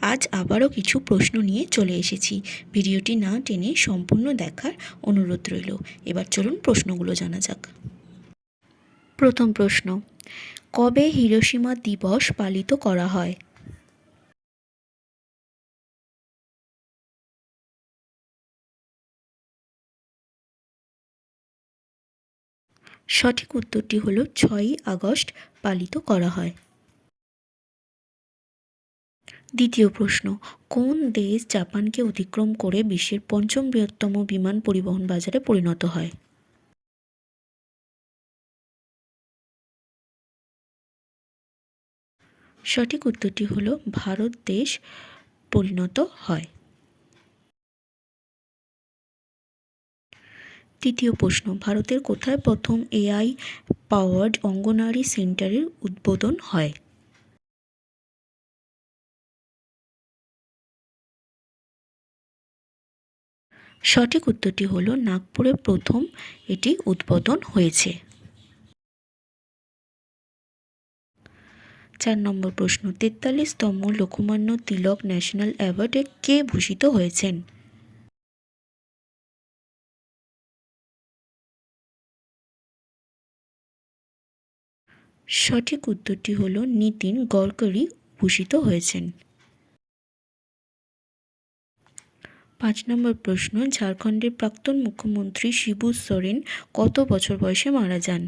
আজ আবারও কিছু প্রশ্ন নিয়ে চলে এসেছি। ভিডিওটি না টেনে সম্পূর্ণ দেখার অনুরোধ রইল। এবার চলুন প্রশ্নগুলো জানা যাক। প্রথম প্রশ্ন, কবে হিরোশিমা দিবস পালিত করা হয়? সঠিক উত্তরটি হলো ছয়ই আগস্ট পালিত করা হয়। দ্বিতীয় প্রশ্ন, কোন দেশ জাপানকে অতিক্রম করে বিশ্বের পঞ্চম বৃহত্তম বিমান পরিবহন বাজারে পরিণত হয়? সঠিক উত্তরটি হলো, ভারত দেশ পরিণত হয়। তৃতীয় প্রশ্ন, ভারতের কোথায় প্রথম এআই পাওয়ার্ড অঙ্গনারী সেন্টারের উদ্বোধন হয়? সঠিক উত্তরটি হলো নাগপুরে প্রথম এটি উদ্বোধন হয়েছে। চার নম্বর প্রশ্ন, তেতাল্লিশতম লোকমান্য তিলক ন্যাশনাল অ্যাওয়ার্ডে কে ভূষিত হয়েছেন? সঠিক উত্তরটি হল নীতিন গডকরি ভূষিত হয়েছেন। পাঁচ নম্বর প্রশ্ন, ঝাড়খণ্ডের প্রাক্তন মুখ্যমন্ত্রী শিবু সোরেন কত বছর বয়সে মারা যান?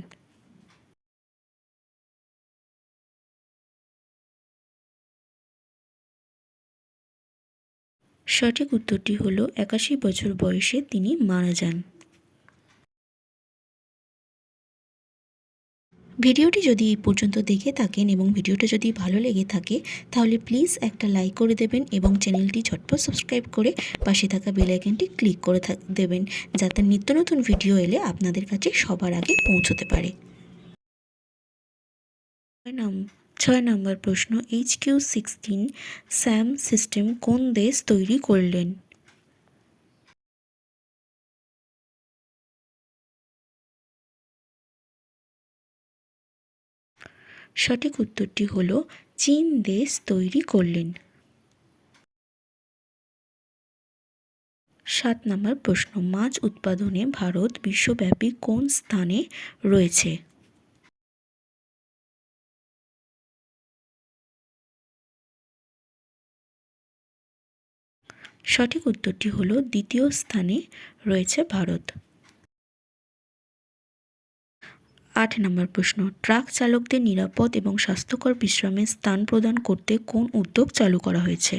সঠিক উত্তরটি হলো একাশি বছর বয়সে তিনি মারা যান। ভিডিওটি যদি এই পর্যন্ত দেখে থাকেন এবং ভিডিওটা যদি ভালো লেগে থাকে, তাহলে প্লিজ একটা লাইক করে দেবেন এবং চ্যানেলটি ঝটপট সাবস্ক্রাইব করে পাশে থাকা বেল আইকনটি ক্লিক করে দেবেন, যাতে নিত্য নতুন ভিডিও এলে আপনাদের কাছে সবার আগে পৌঁছতে পারে। ছয় নম্বর প্রশ্ন H Q sixteen SAM system কোন দেশ তৈরি করলেন? সঠিক উত্তরটি হল, চীন দেশ তৈরি করলেন। সাত নম্বর প্রশ্ন, মাছ উৎপাদনে ভারত বিশ্বব্যাপী কোন স্থানে রয়েছে? সঠিক উত্তরটি হল, দ্বিতীয় স্থানে রয়েছে ভারত। আট নম্বর প্রশ্ন, ট্রাক চালকদের নিরাপদ এবং স্বাস্থ্যকর বিশ্রামের স্থান প্রদান করতে কোন উদ্যোগ চালু করা হয়েছে?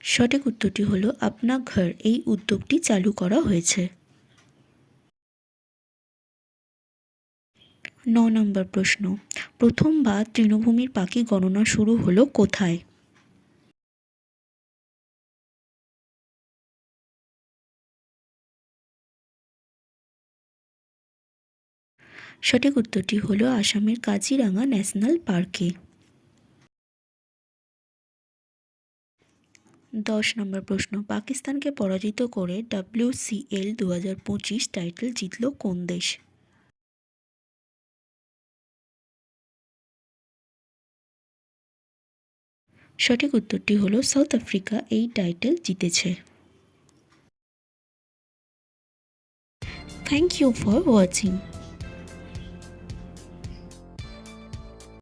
সঠিক উত্তরটি হলো, আপনা ঘর এই উদ্যোগটি চালু করা হয়েছে। ন নম্বর প্রশ্ন, প্রথমবার তৃণভূমির পাখি গণনা শুরু হলো কোথায়? সঠিক উত্তরটি হল আসামের কাজিরাঙা ন্যাশনাল পার্কে। দশ নম্বর প্রশ্ন, পাকিস্তানকে পরাজিত করে ডাব্লিউসিএল দু হাজার পঁচিশ টাইটেল জিতল কোন দেশ? সঠিক উত্তরটি হলো সাউথ আফ্রিকা, এই টাইটেল জিতেছে। Thank you for watching.